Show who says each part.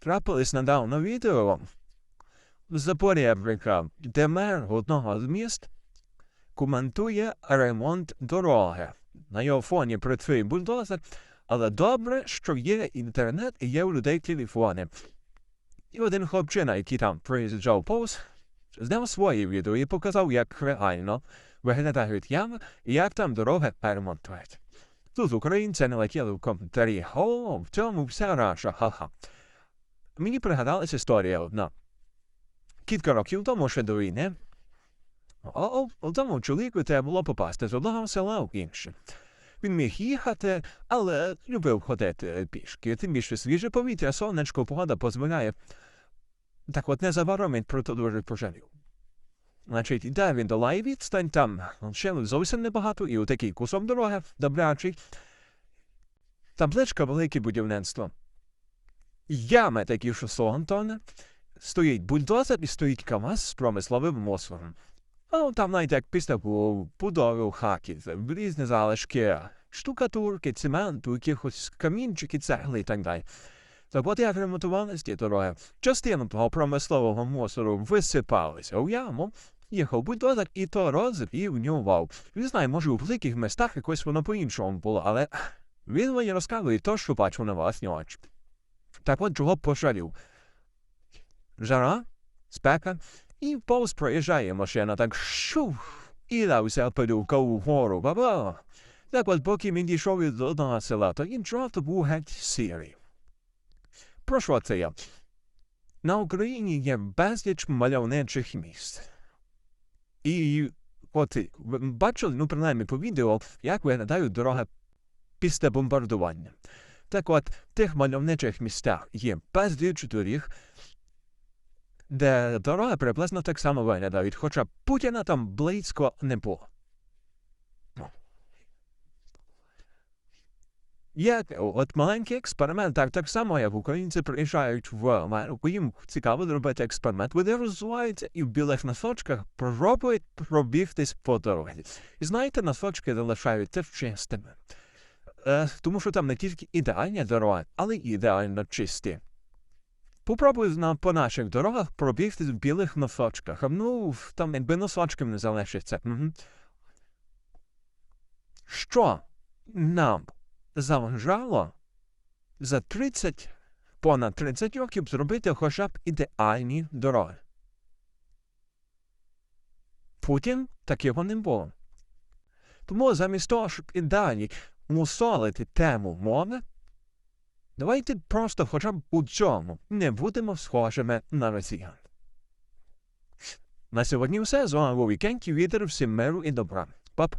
Speaker 1: трапилось недавно відео з поребрика, де мер одного з міст коментує ремонт дороги. На його фоні працює бульдозер, але добре, що є інтернет і є у людей телефони. І один хлопчина, який там приїжджав повз, зняв своє відео і показав, як реально виглядають ями і як там дороги ремонтують. Тут українці налетіли в коментарі, о, в цьому вся раша, ха-ха. Мені пригадалась історія одна. Кілька років тому ще до війни. Одному чоловіку треба було попасти з одного села в інше. Він міг їхати, але любив ходити пішки. Тим більше свіже повітря, сонечко, погода дозволяє. Так от незабаром він про то дуже пожалів. Значить, йде він долає відстань, там ще зовсім небагато, і отакий кусок дороги добрячий. Табличка велике будівництво. Ями такі, що Антоне. Стоїть бульдозер і стоїть КАМАЗ з промисловим мосором. А там навіть як після будови хаки, різні залишки, штукатурки, цементу, якихось камінчики, цегли і так далі. От як ремонтувалися ті дороги. Частину того промислового мусору висипалися у яму, їхав бульдозер і то розвівнював. Не знаю, може у великих містах якось воно по-іншому було, але він мені розказує то, що бачив на власні очі. Так от чого пожалів. Жара, спека, і повз проїжджає машина, так шух, і дався пилюка вгору, баба. Так от поки він дійшов від одного села, то іншого то був геть сірий. Про що це я? На Україні є безліч мальовничих місць. І от ви бачили, ну, принаймні по відео, як виглядають дороги після бомбардування. Так от, в тих мальовничих місцях є безліч доріг, де дороги приблизно так само виглядають, хоча Путіна там близько не було. Є от маленький експеримент, так, так само, як українці приїжджають в Америку, їм цікаво зробити експеримент, вони розвиваються і в білих носочках пробують пробігтись по дорозі. І знаєте, носочки залишаються чистими. Е, тому що там не тільки ідеальні дороги, але й ідеально чисті. Попробуй нам по наших дорогах пробігти в білих носочках. Ну, там якби носочків не залишиться. Що нам заважало за 30, понад 30 років зробити хоча б ідеальні дороги? Путін так його не було. Тому замість того, щоб ідеальні мусолити тему мови, Давайте просто хоча б у цьому не будемо схожими на росіян. На сьогодні все. З вами був Вікенький Вітер, всім миру і добра. Пап.